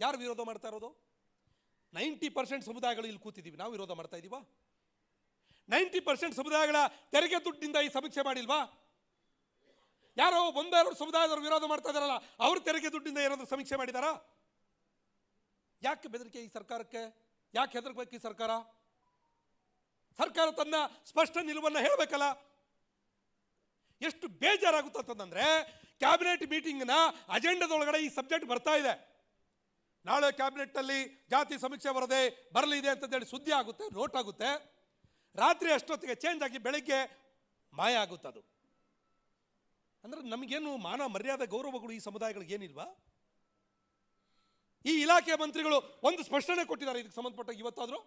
ಯಾರು ವಿರೋಧ ಮಾಡ್ತಾ ಇರೋದು? ನೈಂಟಿ ಪರ್ಸೆಂಟ್ ಸಮುದಾಯಗಳು ಇಲ್ಲಿ ಕೂತಿದ್ದೀವಿ. ನಾವು ವಿರೋಧ ಮಾಡ್ತಾ ಇದ್ದೀವಾ? ನೈಂಟಿ ಪರ್ಸೆಂಟ್ ಸಮುದಾಯಗಳ ತೆರಿಗೆ ದುಡ್ಡಿಂದ ಈ ಸಮೀಕ್ಷೆ ಮಾಡಿಲ್ವಾ? ಯಾರೋ ಒಂದೆರಡು ಸಮುದಾಯದವರು ವಿರೋಧ ಮಾಡ್ತಾ ಇದಾರಲ್ಲ ಅವ್ರ ತೆರಿಗೆ ದುಡ್ಡಿಂದ ಏನಾದರೂ ಸಮೀಕ್ಷೆ ಮಾಡಿದಾರಾ? ಯಾಕೆ ಬೆದರಿಕೆ ಈ ಸರ್ಕಾರಕ್ಕೆ? ಯಾಕೆ ಹೆದರ್ಬೇಕು ಈ ಸರ್ಕಾರ? ಸರ್ಕಾರ ತನ್ನ ಸ್ಪಷ್ಟ ನಿಲುವನ್ನು ಹೇಳಬೇಕಲ್ಲ. ಎಷ್ಟು ಬೇಜಾರಾಗುತ್ತಂತಂದ್ರೆ ಕ್ಯಾಬಿನೆಟ್ ಮೀಟಿಂಗ್ನ ಅಜೆಂಡದೊಳಗಡೆ ಈ ಸಬ್ಜೆಕ್ಟ್ ಬರ್ತಾ ಇದೆ. ನಾಳೆ ಕ್ಯಾಬಿನೆಟ್ನಲ್ಲಿ ಜಾತಿ ಸಮೀಕ್ಷೆ ಬರದೆ ಬರಲಿದೆ ಅಂತಂದೇಳಿ ಸುದ್ದಿ ಆಗುತ್ತೆ, ನೋಟ್ ಆಗುತ್ತೆ. ರಾತ್ರಿ ಅಷ್ಟೊತ್ತಿಗೆ ಚೇಂಜ್ ಆಗಿ ಬೆಳಗ್ಗೆ ಮಾಯ ಆಗುತ್ತೆ ಅದು. ಅಂದ್ರೆ ನಮಗೇನು ಮಾನ ಮರ್ಯಾದೆ ಗೌರವಗಳು ಈ ಸಮುದಾಯಗಳಿಗೆ ಏನಿಲ್ವಾ? ಈ ಇಲಾಖೆ ಮಂತ್ರಿಗಳು ಒಂದು ಸ್ಪಷ್ಟನೆ ಕೊಟ್ಟಿದ್ದಾರೆ ಇದಕ್ಕೆ ಸಂಬಂಧಪಟ್ಟ ಇವತ್ತಾದರೂ.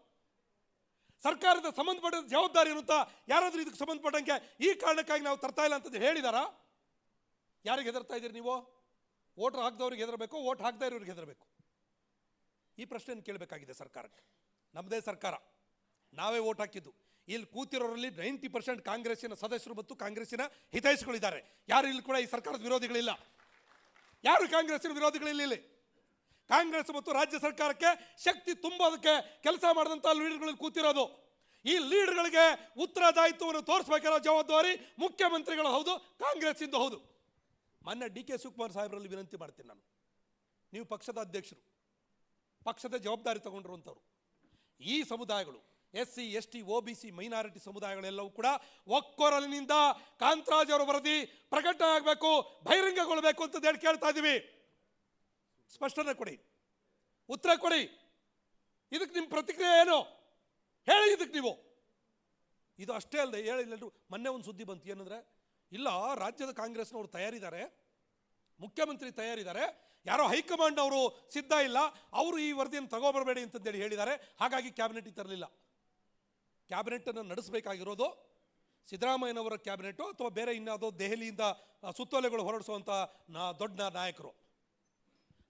ಸರ್ಕಾರದ ಸಂಬಂಧಪಟ್ಟ ಜವಾಬ್ದಾರಿ ಇರುತ್ತಾ? ಯಾರಾದರೂ ಇದಕ್ಕೆ ಸಂಬಂಧಪಟ್ಟಂಗೆ ಈ ಕಾರಣಕ್ಕಾಗಿ ನಾವು ತರ್ತಾ ಇಲ್ಲ ಅಂತ ಹೇಳಿದಾರಾ? ಯಾರಿಗೆ ಹೆದರ್ತಾ ಇದ್ದೀರಿ ನೀವು? ಓಟ್ ಹಾಕ್ದವ್ರಿಗೆ ಹೆದರಬೇಕು ಓಟ್ ಹಾಕ್ದೇ ಇರೋರಿಗೆ ಹೆದರಬೇಕು. ಈ ಪ್ರಶ್ನೆಯನ್ನು ಕೇಳಬೇಕಾಗಿದೆ ಸರ್ಕಾರಕ್ಕೆ. ನಮ್ಮದೇ ಸರ್ಕಾರ. ನಾವೇ ಓಟ್ ಹಾಕಿದ್ದು. ಇಲ್ಲಿ ಕೂತಿರೋರಲ್ಲಿ ನೈಂಟಿ ಪರ್ಸೆಂಟ್ ಕಾಂಗ್ರೆಸ್ಸಿನ ಸದಸ್ಯರು ಮತ್ತು ಕಾಂಗ್ರೆಸ್ಸಿನ ಹಿತೈಷಿಗಳಿದ್ದಾರೆ. ಯಾರು ಇಲ್ಲಿ ಕೂಡ ಈ ಸರ್ಕಾರದ ವಿರೋಧಿಗಳಿಲ್ಲ. ಯಾರು ಕಾಂಗ್ರೆಸ್ಸಿನ ವಿರೋಧಿಗಳಿಲ್ಲ ಕಾಂಗ್ರೆಸ್ ಮತ್ತು ರಾಜ್ಯ ಸರ್ಕಾರಕ್ಕೆ ಶಕ್ತಿ ತುಂಬೋದಕ್ಕೆ ಕೆಲಸ ಮಾಡಿದಂಥ ಲೀಡರ್ಗಳಲ್ಲಿ ಕೂತಿರೋದು. ಈ ಲೀಡರ್ಗಳಿಗೆ ಉತ್ತರದಾಯಿತ್ವವನ್ನು ತೋರಿಸಬೇಕಿರೋ ಜವಾಬ್ದಾರಿ ಮುಖ್ಯಮಂತ್ರಿಗಳು ಹೌದು, ಕಾಂಗ್ರೆಸ್ಸಿಂದ ಹೌದು. ಮೊನ್ನೆ ಡಿ ಕೆ ಶಿವಕುಮಾರ್ ಸಾಹೇಬರಲ್ಲಿ ವಿನಂತಿ ಮಾಡ್ತೀನಿ ನಾನು. ನೀವು ಪಕ್ಷದ ಅಧ್ಯಕ್ಷರು. ಪಕ್ಷದ ಜವಾಬ್ದಾರಿ ತಗೊಂಡಿರುವಂಥವ್ರು. ಈ ಸಮುದಾಯಗಳು S C S T O B C, minority ಸಮುದಾಯಗಳೆಲ್ಲವೂ ಕೂಡ ಒಕ್ಕೊರಲಿನಿಂದ ಕಾಂತರಾಜ್ ಅವರ ವರದಿ ಪ್ರಕಟಣೆ ಆಗಬೇಕು, ಬಹಿರಂಗಗೊಳ್ಳಬೇಕು ಅಂತ ಹೇಳಿ ಕೇಳ್ತಾ ಇದ್ದೀವಿ ಸ್ಪಷ್ಟನೆ ಕೊಡಿ. ಉತ್ತರ ಕೊಡಿ. ಇದಕ್ಕೆ ನಿಮ್ಮ ಪ್ರತಿಕ್ರಿಯೆ ಏನು? ಹೇಳಿ ಇದಕ್ಕೆ ನೀವು. ಇದು ಅಷ್ಟೇ ಅಲ್ಲದೆ ಹೇಳಿಲ್ಲರು ಮೊನ್ನೆ ಒಂದು ಸುದ್ದಿ ಬಂತು, ಏನಂದ್ರೆ, ಇಲ್ಲ, ರಾಜ್ಯದ ಕಾಂಗ್ರೆಸ್ನವರು ತಯಾರಿದ್ದಾರೆ, ಮುಖ್ಯಮಂತ್ರಿ ತಯಾರಿದ್ದಾರೆ ಯಾರೋ ಹೈಕಮಾಂಡ್ ಅವರು ಸಿದ್ಧ ಇಲ್ಲ, ಅವರು ಈ ವರದಿಯನ್ನು ತಗೋಬರಬೇಡಿ ಅಂತಂದೇಳಿ ಹೇಳಿದ್ದಾರೆ. ಹಾಗಾಗಿ ಕ್ಯಾಬಿನೆಟ್ ತರಲಿಲ್ಲ. ಕ್ಯಾಬಿನೆಟನ್ನು ನಡೆಸಬೇಕಾಗಿರೋದು ಸಿದ್ದರಾಮಯ್ಯನವರ ಕ್ಯಾಬಿನೆಟು ಅಥವಾ ಬೇರೆ ಇನ್ಯಾವುದೋ ದೆಹಲಿಯಿಂದ ಸುತ್ತೋಲೆಗಳು ಹೊರಡಿಸುವಂಥ ನಾ, ದೊಡ್ಡ ನಾಯಕರು.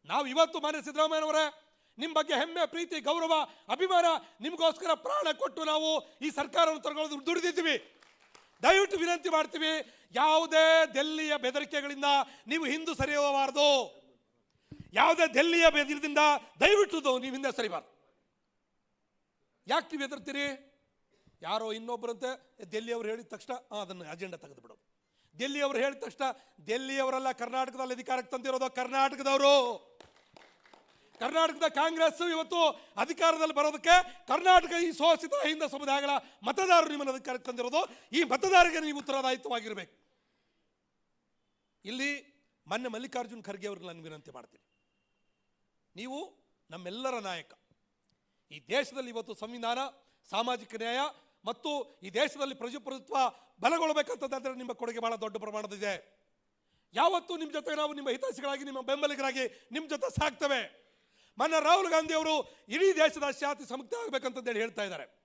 ನಾವು ಇವತ್ತು ಮಾನ್ಯ ಸಿದ್ದರಾಮಯ್ಯನವರೇ ನಿಮ್ಮ ಬಗ್ಗೆ ಹೆಮ್ಮೆ, ಪ್ರೀತಿ, ಗೌರವ, ಅಭಿಮಾನ, ನಿಮಗೋಸ್ಕರ ಪ್ರಾಣ ಕೊಟ್ಟು ನಾವು ಈ ಸರ್ಕಾರವನ್ನು ತಗೊಳ್ಳೋದು ದುಡಿದಿದ್ದೀವಿ. ದಯವಿಟ್ಟು ವಿನಂತಿ ಮಾಡ್ತೀವಿ, ಯಾವುದೇ ದೆಲ್ಲಿಯ ಬೆದರಿಕೆಗಳಿಂದ ನೀವು ಹಿಂದೂ ಸರಿಯಬಾರದು. ಯಾವುದೇ ದೆಲ್ಲಿಯ ಬೆದಿರದಿಂದ ದಯವಿಟ್ಟು ನೀವು ಹಿಂದೆ ಸರಿಬಾರ್ದು. ಯಾಕೆ ನೀವು ಎದುರ್ತೀರಿ ಯಾರೋ ಇನ್ನೊಬ್ಬರಂತೆ ದೆಲ್ಲಿಯವರು ಹೇಳಿದ ತಕ್ಷಣ ಅದನ್ನು ಅಜೆಂಡಾ ತೆಗೆದು ಬಿಡೋದು ದೆಲ್ಲಿಯವರು ಹೇಳಿದ ತಕ್ಷಣ, ದೆಲ್ಲಿಯವರೆಲ್ಲ ಕರ್ನಾಟಕದಲ್ಲಿ ಅಧಿಕಾರಕ್ಕೆ ತಂದಿರೋದು ಕರ್ನಾಟಕದವರು. ಕರ್ನಾಟಕದ ಕಾಂಗ್ರೆಸ್ ಇವತ್ತು ಅಧಿಕಾರದಲ್ಲಿ ಬರೋದಕ್ಕೆ ಕರ್ನಾಟಕ ಈ ಶೋಷಿತ ಹಿಂದ ಸಮುದಾಯಗಳ ಮತದಾರರು ನಿಮ್ಮನ್ನು ಅಧಿಕಾರಕ್ಕೆ ತಂದಿರೋದು. ಈ ಮತದಾರರಿಗೆ ನೀವು ಉತ್ತರದಾಯಿತವಾಗಿರಬೇಕು ಇಲ್ಲಿ ಮೊನ್ನೆ ಮಲ್ಲಿಕಾರ್ಜುನ್ ಖರ್ಗೆ ಅವ್ರಿಗೆ ನಾನು ವಿನಂತಿ ಮಾಡ್ತೀನಿ. ನೀವು ನಮ್ಮೆಲ್ಲರ ನಾಯಕ. ಈ ದೇಶದಲ್ಲಿ ಇವತ್ತು ಸಂವಿಧಾನ, ಸಾಮಾಜಿಕ ನ್ಯಾಯ ಮತ್ತು ಈ ದೇಶದಲ್ಲಿ ಪ್ರಜಾಪ್ರಭುತ್ವ ಬಲಗೊಳ್ಳಬೇಕಂತಂದ್ರೆ ನಿಮ್ಮ ಕೊಡುಗೆ ಬಹಳ ದೊಡ್ಡ ಪ್ರಮಾಣದಿದೆ ಯಾವತ್ತೂ ನಿಮ್ಮ ಜೊತೆ ನಾವು ನಿಮ್ಮ ಹಿತಾಸಿಗಳಾಗಿ, ನಿಮ್ಮ ಬೆಂಬಲಿಗರಾಗಿ ನಿಮ್ಮ ಜೊತೆ ಸಾಕ್ತವೆ. ಮೊನ್ನೆ ರಾಹುಲ್ ಗಾಂಧಿ ಅವರು ಇಡೀ ದೇಶದ ಶಾತಿ ಸಮುಕ್ತ ಆಗಬೇಕಂತಂದೇಳಿ ಹೇಳ್ತಾ ಇದ್ದಾರೆ.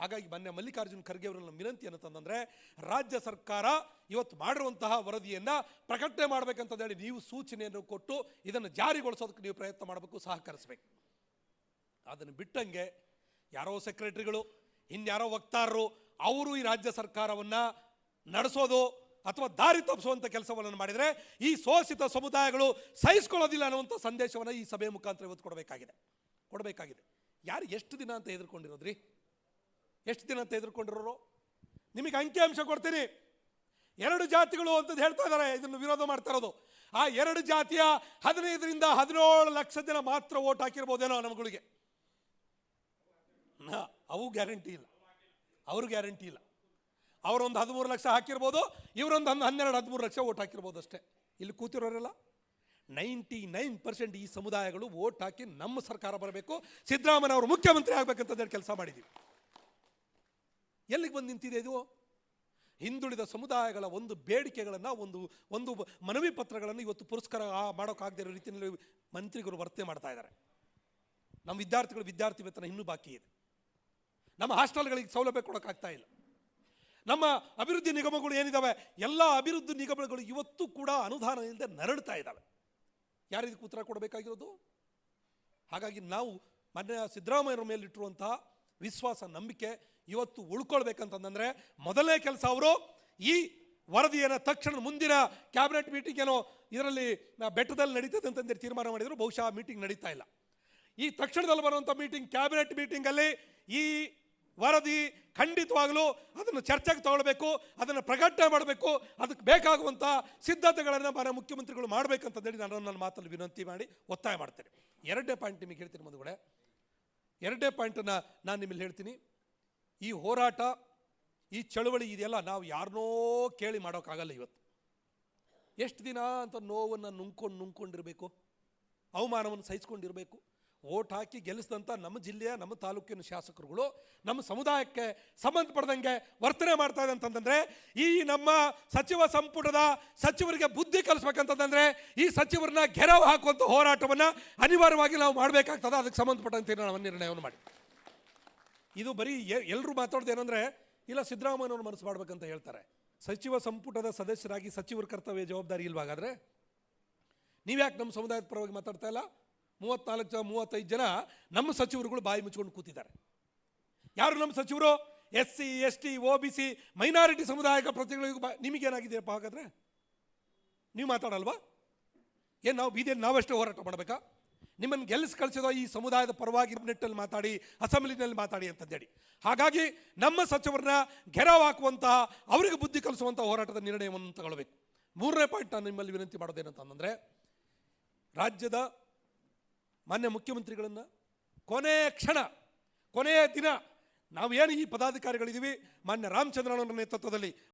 ಹಾಗಾಗಿ ಮೊನ್ನೆ ಮಲ್ಲಿಕಾರ್ಜುನ್ ಖರ್ಗೆ ಅವರನ್ನ ವಿನಂತಿ ಏನಂತಂದ್ರೆ ರಾಜ್ಯ ಸರ್ಕಾರ ಇವತ್ತು ಮಾಡಿರುವಂತಹ ವರದಿಯನ್ನ ಪ್ರಕಟಣೆ ಮಾಡಬೇಕಂತಂದೇಳಿ ನೀವು ಸೂಚನೆಯನ್ನು ಕೊಟ್ಟು ಇದನ್ನು ಜಾರಿಗೊಳಿಸೋದಕ್ಕೆ ನೀವು ಪ್ರಯತ್ನ ಮಾಡಬೇಕು, ಸಹಕರಿಸಬೇಕು. ಅದನ್ನು ಬಿಟ್ಟಂಗೆ ಯಾರೋ ಸೆಕ್ರೆಟರಿಗಳು, ಇನ್ಯಾರೋ ವಕ್ತಾರರು, ಅವರು ಈ ರಾಜ್ಯ ಸರ್ಕಾರವನ್ನ ನಡೆಸೋದು ಅಥವಾ ದಾರಿ ತಪ್ಪಿಸುವಂಥ ಕೆಲಸವನ್ನು ಮಾಡಿದರೆ ಈ ಶೋಷಿತ ಸಮುದಾಯಗಳು ಸಹಿಸ್ಕೊಳ್ಳೋದಿಲ್ಲ ಅನ್ನುವಂಥ ಸಂದೇಶವನ್ನು ಈ ಸಭೆ ಮುಖಾಂತರ ಇವತ್ತು ಕೊಡಬೇಕಾಗಿದೆ. ಕೊಡಬೇಕಾಗಿದೆ. ಯಾರು ಎಷ್ಟು ದಿನ ಅಂತ ಎದುರ್ಕೊಂಡಿರೋದ್ರಿ ಎಷ್ಟು ದಿನ ಅಂತ ನಿಮಗೆ ಅಂಕಿಅಂಶ ಕೊಡ್ತೀನಿ. ಎರಡು ಜಾತಿಗಳು ಅಂತ ಹೇಳ್ತಾ ಇದ್ದಾರೆ, ಇದನ್ನು ವಿರೋಧ ಮಾಡ್ತಾ ಇರೋದು. ಆ ಎರಡು ಜಾತಿಯ ಹದಿನೈದರಿಂದ ಹದಿನೇಳು ಲಕ್ಷ ಜನ ಮಾತ್ರ ಓಟ್ ಹಾಕಿರ್ಬೋದೇನೋ ನಮ್ಗಳಿಗೆ. ಅವು ಗ್ಯಾರಂಟಿ ಇಲ್ಲ. ಅವರು ಗ್ಯಾರಂಟಿ ಇಲ್ಲ. ಅವರೊಂದು ಹದಿಮೂರು ಲಕ್ಷ ಹಾಕಿರ್ಬೋದು, ಇವರೊಂದು ಹನ್, ಹನ್ನೆರಡು, ಹದಿಮೂರು ಲಕ್ಷ ಓಟ್ ಹಾಕಿರ್ಬೋದು ಅಷ್ಟೇ. ಇಲ್ಲಿ ಕೂತಿರೋರೆಲ್ಲ? ನೈಂಟಿ ನೈನ್ ಪರ್ಸೆಂಟ್ ಈ ಸಮುದಾಯಗಳು ಓಟ್ ಹಾಕಿ ನಮ್ಮ ಸರ್ಕಾರ ಬರಬೇಕು, ಸಿದ್ದರಾಮಯ್ಯ ಅವರು ಮುಖ್ಯಮಂತ್ರಿ ಆಗಬೇಕಂತ ಕೆಲಸ ಮಾಡಿದ್ದೀವಿ. ಎಲ್ಲಿಗೆ ಬಂದು ನಿಂತಿದೆ ಇದು? ಹಿಂದುಳಿದ ಸಮುದಾಯಗಳ ಒಂದು ಬೇಡಿಕೆಗಳನ್ನು, ಒಂದು ಒಂದು ಮನವಿ ಪತ್ರಗಳನ್ನು ಇವತ್ತು ಪುರಸ್ಕಾರ ಮಾಡೋಕ್ಕಾಗದೇ ಇರೋ ರೀತಿಯಲ್ಲಿ ಮಂತ್ರಿಗಳು ವರ್ತನೆ ಮಾಡ್ತಾ ಇದ್ದಾರೆ. ನಮ್ಮ ವಿದ್ಯಾರ್ಥಿಗಳು ವಿದ್ಯಾರ್ಥಿ ವೇತನ ಇನ್ನೂ ಬಾಕಿ ಇದೆ. ನಮ್ಮ ಹಾಸ್ಟೆಲ್ಗಳಿಗೆ ಸೌಲಭ್ಯ ಕೊಡೋಕ್ಕಾಗ್ತಾ ಇಲ್ಲ. ನಮ್ಮ ಅಭಿವೃದ್ಧಿ ನಿಗಮಗಳು ಏನಿದ್ದಾವೆ ಎಲ್ಲ ಅಭಿವೃದ್ಧಿ ನಿಗಮಗಳು ಇವತ್ತು ಕೂಡ ಅನುದಾನ ಇಲ್ಲದೆ ನರಡ್ತಾ ಇದ್ದಾವೆ ಯಾರು ಇದಕ್ಕೆ ಉತ್ತರ ಕೊಡಬೇಕಾಗಿರೋದು? ಹಾಗಾಗಿ ನಾವು ಮಾನ್ಯ ಸಿದ್ದರಾಮಯ್ಯರ ಮೇಲಿಟ್ಟಿರುವಂತಹ ವಿಶ್ವಾಸ, ನಂಬಿಕೆ ಇವತ್ತು ಉಳ್ಕೊಳ್ಬೇಕಂತಂದ್ರೆ ಮೊದಲನೇ ಕೆಲಸ ಅವರು ಈ ವರದಿಯನ್ನು ತಕ್ಷಣ ಮುಂದಿನ ಕ್ಯಾಬಿನೆಟ್ ಮೀಟಿಂಗ್ ಏನೋ ಇದರಲ್ಲಿ ಬೆಟ್ಟದಲ್ಲಿ ನಡೀತದೆ ಅಂತಂದೇಳಿ ತೀರ್ಮಾನ ಮಾಡಿದ್ರು. ಬಹುಶಃ ಮೀಟಿಂಗ್ ನಡೀತಾ ಇಲ್ಲ. ಈ ತಕ್ಷಣದಲ್ಲಿ ಬರುವಂಥ ಮೀಟಿಂಗ್ ಕ್ಯಾಬಿನೆಟ್ ಮೀಟಿಂಗಲ್ಲಿ ಈ ವರದಿ ಖಂಡಿತವಾಗಲೂ ಅದನ್ನು ಚರ್ಚೆಗೆ ತಗೊಳ್ಬೇಕು, ಅದನ್ನು ಪ್ರಕಟಣೆ ಮಾಡಬೇಕು, ಅದಕ್ಕೆ ಬೇಕಾಗುವಂಥ ಸಿದ್ಧತೆಗಳನ್ನು ಮಾನ್ಯ ಮುಖ್ಯಮಂತ್ರಿಗಳು ಮಾಡಬೇಕಂತಂದೇಳಿ ನಾನು ನನ್ನ ಮಾತಲ್ಲಿ ವಿನಂತಿ ಮಾಡಿ ಒತ್ತಾಯ ಮಾಡ್ತೇನೆ. ಎರಡನೇ ಪಾಯಿಂಟ್ ನಿಮಗೆ ಹೇಳ್ತೀನಿ ಮುಂದುಗಡೆ ಎರಡನೇ ಪಾಯಿಂಟನ್ನು ನಾನು ನಿಮ್ಮಲ್ಲಿ ಹೇಳ್ತೀನಿ. ಈ ಹೋರಾಟ, ಈ ಚಳುವಳಿ ಇದೆಯಲ್ಲ ನಾವು ಯಾರನ್ನೋ ಕೇಳಿ ಮಾಡೋಕ್ಕಾಗಲ್ಲ ಇವತ್ತು. ಎಷ್ಟು ದಿನ ಅಂತ ನೋವನ್ನು ನುಂಕೊಂಡು ನುಂಗ್ಕೊಂಡಿರಬೇಕು, ಅವಮಾನವನ್ನು ಸಹಿಸ್ಕೊಂಡಿರಬೇಕು. ಓಟ್ ಹಾಕಿ ಗೆಲ್ಲಿಸಿದಂಥ ನಮ್ಮ ಜಿಲ್ಲೆಯ, ನಮ್ಮ ತಾಲೂಕಿನ ಶಾಸಕರುಗಳು, ನಮ್ಮ ಸಮುದಾಯಕ್ಕೆ ಸಂಬಂಧಪಡ್ದಂಗೆ ವರ್ತನೆ ಮಾಡ್ತಾ ಇದೆ ಅಂತಂದರೆ, ಈ ನಮ್ಮ ಸಚಿವ ಸಂಪುಟದ ಸಚಿವರಿಗೆ ಬುದ್ಧಿ ಕಲಿಸ್ಬೇಕಂತಂದರೆ, ಈ ಸಚಿವರನ್ನ ಗೆರವು ಹಾಕುವಂಥ ಹೋರಾಟವನ್ನು ಅನಿವಾರ್ಯವಾಗಿ ನಾವು ಮಾಡಬೇಕಾಗ್ತದೆ. ಅದಕ್ಕೆ ಸಂಬಂಧಪಟ್ಟಂತೆ ನಾವು ನಿರ್ಣಯವನ್ನು ಮಾಡಿ. ಇದು ಬರೀ ಎಲ್ಲರೂ ಮಾತಾಡೋದು ಏನಂದ್ರೆ, ಇಲ್ಲ ಸಿದ್ದರಾಮಯ್ಯನವ್ರು ಮನಸ್ಸು ಮಾಡ್ಬೇಕಂತ ಹೇಳ್ತಾರೆ. ಸಚಿವ ಸಂಪುಟದ ಸದಸ್ಯರಾಗಿ ಸಚಿವರ ಕರ್ತವ್ಯ ಜವಾಬ್ದಾರಿ ಇಲ್ವಾಗಾದ್ರೆ? ನೀವ್ಯಾಕೆ ನಮ್ಮ ಸಮುದಾಯದ ಪರವಾಗಿ ಮಾತಾಡ್ತಾ ಇಲ್ಲ? ಮೂವತ್ನಾಲ್ಕು ಜನ, ಮೂವತ್ತೈದು ಜನ ನಮ್ಮ ಸಚಿವರುಗಳು ಬಾಯಿ ಮುಚ್ಕೊಂಡು ಕೂತಿದ್ದಾರೆ. ಯಾರು ನಮ್ಮ ಸಚಿವರು? S C, S T O B C, minority ಸಮುದಾಯದ ಪ್ರತಿಗಳಿಗೂ ಬಾ ನಿಮಗೇನಾಗಿದೆಯಪ್ಪ ಹಾಗಾದ್ರೆ? ನೀವು ಮಾತಾಡಲ್ವಾ? ಏನು ನಾವು ಬೀದಿಯಲ್ಲಿ ನಾವಷ್ಟೇ ಹೋರಾಟ ಮಾಡಬೇಕಾ? ನಿಮ್ಮನ್ನು ಗೆಲ್ಲಿಸಿ ಕಳಿಸಿದೋ ಈ ಸಮುದಾಯದ ಪರವಾಗಿ ನಿಟ್ಟಲ್ಲಿ ಮಾತಾಡಿ, ಅಸೆಂಬ್ಲಿನಲ್ಲಿ ಮಾತಾಡಿ ಅಂತಂದೇಳಿ ಹಾಗಾಗಿ ನಮ್ಮ ಸಚಿವರನ್ನ ಗೆರವು ಹಾಕುವಂತಹ ಅವರಿಗೆ ಬುದ್ಧಿ ಕಲಿಸುವಂತಹ ಹೋರಾಟದ ನಿರ್ಣಯವನ್ನು ತಗೊಳ್ಬೇಕು. ಮೂರನೇ ಪಾಯಿಂಟ್ ನಾನು ನಿಮ್ಮಲ್ಲಿ ವಿನಂತಿ ಮಾಡೋದೇನಂತಂದರೆ ರಾಜ್ಯದ ಮಾನ್ಯ ಮುಖ್ಯಮಂತ್ರಿಗಳನ್ನು ಕೊನೆಯ ಕ್ಷಣ, ಕೊನೆಯ ದಿನ ನಾವೇನು ಈ ಪದಾಧಿಕಾರಿಗಳಿದ್ದೀವಿ, ಮಾನ್ಯ ರಾಮಚಂದ್ರನವರ ನೇತೃತ್ವದಲ್ಲಿ